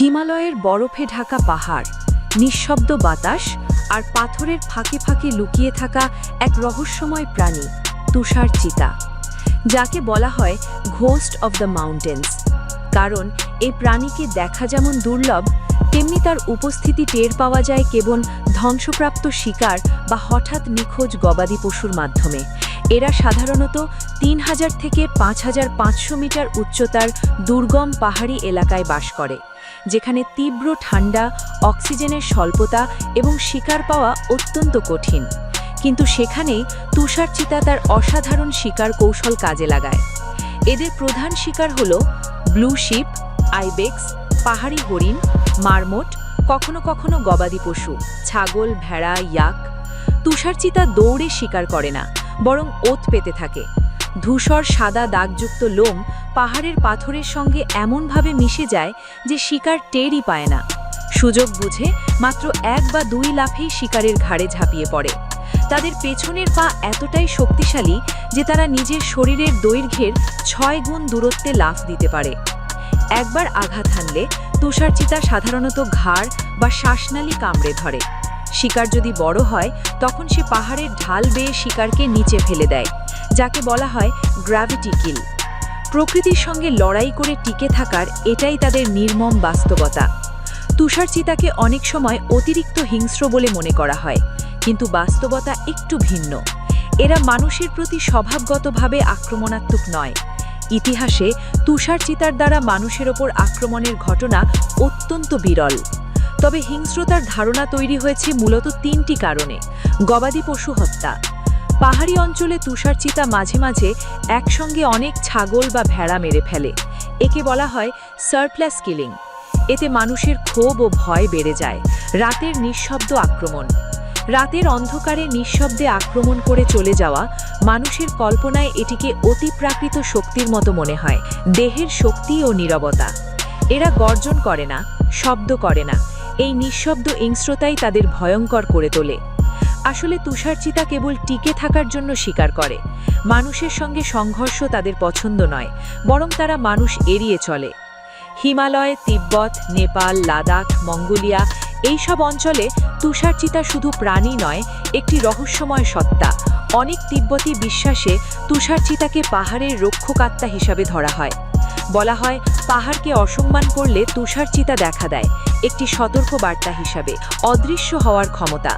হিমালয়ের বরফে ঢাকা পাহাড়, নিঃশব্দ বাতাস আর পাথরের ফাঁকে ফাঁকে লুকিয়ে থাকা এক রহস্যময় প্রাণী তুষার চিতা যাকে বলা হয় ঘোস্ট অব দ্য মাউন্টেন্স কারণ এই প্রাণীকে দেখা যেমন দুর্লভ, তেমনি তার উপস্থিতি টের পাওয়া যায় কেবল ধ্বংসপ্রাপ্ত শিকার বা হঠাৎ নিখোঁজ গবাদি পশুর মাধ্যমে। এরা সাধারণত তিন হাজার থেকে পাঁচ হাজার পাঁচশো মিটার উচ্চতার দুর্গম পাহাড়ি এলাকায় বাস করে, যেখানে তীব্র ঠান্ডা, অক্সিজেনের স্বল্পতা এবং শিকার পাওয়া অত্যন্ত কঠিন। কিন্তু সেখানেই তুষারচিতা তার অসাধারণ শিকার কৌশল কাজে লাগায়। এদের প্রধান শিকার হল ব্লু শিপ, আইবেক্স, পাহাড়ি হরিণ, মারমোট, কখনো কখনো গবাদি পশু, ছাগল, ভেড়া, ইয়াক। তুষারচিতা দৌড়ে শিকার করে না বরং ওত পেতে থাকে। ধূসর, সাদা, দাগযুক্ত লোম পাহাড়ের পাথরের সঙ্গে এমনভাবে মিশে যায় যে শিকার টেরই পায় না। সুযোগ বুঝে মাত্র এক বা দুই লাফেই শিকারের ঘাড়ে ঝাঁপিয়ে পড়ে। তাদের পেছনের পা এতটাই শক্তিশালী যে তারা নিজের শরীরের দৈর্ঘ্যের ছয় গুণ দূরত্বে লাফ দিতে পারে। একবার আঘাত হানলে তুষারচিতা সাধারণত ঘাড় বা শ্বাসনালী কামড়ে ধরে। শিকার যদি বড় হয়, তখন সে পাহাড়ের ঢাল বেয়ে শিকারকে নিচে ফেলে দেয়, যাকে বলা হয় গ্র্যাভিটি কিল প্রকৃতির সঙ্গে লড়াই করে টিকে থাকার এটাই তাদের নির্মম বাস্তবতা। তুষারচিতাকে অনেক সময় অতিরিক্ত হিংস্র বলে মনে করা হয়, কিন্তু বাস্তবতা একটু ভিন্ন। এরা মানুষের প্রতি স্বভাবগতভাবে আক্রমণাত্মক নয়। ইতিহাসে তুষারচিতার দ্বারা মানুষের ওপর আক্রমণের ঘটনা অত্যন্ত বিরল। তবে হিংস্রতার ধারণা তৈরি হয়েছে মূলত তিনটি কারণে। গবাদি পশু হত্যা। পাহাড়ি অঞ্চলে তুষারচিতা মাঝে মাঝে একসঙ্গে অনেক ছাগল বা ভেড়া মেরে ফেলে। একে বলা হয় সারপ্লাস কিলিং এতে মানুষের ক্ষোভ ও ভয় বেড়ে যায়। রাতের নিঃশব্দ আক্রমণ। রাতের অন্ধকারে নিঃশব্দে আক্রমণ করে চলে যাওয়া মানুষের কল্পনায় এটিকে অতিপ্রাকৃত শক্তির মতো মনে হয়, দেহের শক্তি ও নীরবতা। এরা গর্জন করে না, শব্দ করে না। এই নিঃশব্দ হিংস্রতাই তাদের ভয়ঙ্কর করে তোলে। আসলে তুষারচিতা কেবল টিকে থাকার জন্য স্বীকার করে। মানুষের সঙ্গে সংঘর্ষ তাদের পছন্দ নয়, বরং তারা মানুষ এড়িয়ে চলে। হিমালয়, তিব্বত, নেপাল, লাদাখ, মঙ্গোলিয়া এই সব অঞ্চলে তুষারচিতা শুধু প্রাণী নয়, একটি রহস্যময় সত্তা। অনেক তিব্বতী বিশ্বাসে তুষারচিতাকে পাহাড়ের রক্ষকাত্তা হিসাবে ধরা হয়। বলা হয়, পাহাড়কে অসম্মান করলে তুষারচিতা দেখা দেয়, একটি সতর্ক বার্তা হিসাবে, অদৃশ্য হওয়ার ক্ষমতা।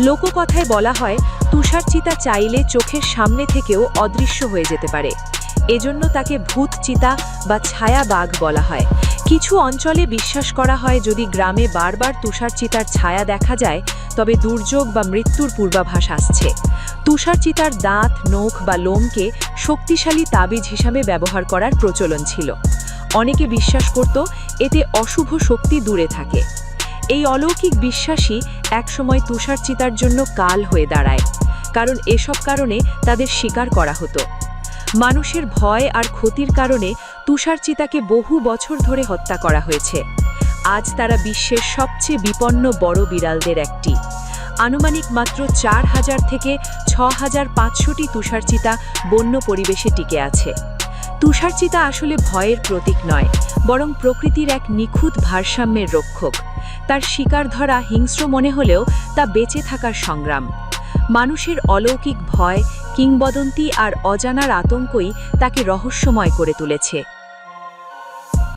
লোককথায় বলা হয়, তুষারচিতা চাইলে চোখের সামনে থেকেও অদৃশ্য হয়ে যেতে পারে। এজন্য তাকে ভূত চিতা বা ছায়া বাঘ বলা হয়। কিছু অঞ্চলে বিশ্বাস করা হয় যদি গ্রামে বারবার তুষারচিতার ছায়া দেখা যায়, তবে দুর্যোগ বা মৃত্যুর পূর্বাভাস আসছে। তুষারচিতার দাঁত, নখ বা লোমকে শক্তিশালী তাবিজ হিসাবে ব্যবহার করার প্রচলন ছিল। অনেকে বিশ্বাস করত এতে অশুভ শক্তি দূরে থাকে। এই অলৌকিক বিশ্বাসই একসময় তুষারচিতার জন্য কাল হয়ে দাঁড়ায়, কারণ এসব কারণে তাদের স্বীকার করা হতো। মানুষের ভয় আর ক্ষতির কারণে তুষারচিতাকে বহু বছর ধরে হত্যা করা হয়েছে। আজ তারা বিশ্বের সবচেয়ে বিপন্ন বড় বিড়ালদের একটি। আনুমানিক মাত্র চার হাজার থেকে ছ হাজার পাঁচশোটি তুষারচিতা বন্য পরিবেশে টিকে আছে। তুষারচিতা আসলে ভয়ের প্রতীক নয়, বরং প্রকৃতির এক নিখুঁত ভারসাম্যের রক্ষক। তার শিকার ধরা হিংস্র মনে হলেও তা বেঁচে থাকার সংগ্রাম। মানুষের অলৌকিক ভয় কিংবদন্তি আর অজানার আতঙ্কই তাকে রহস্যময় করে তুলেছে।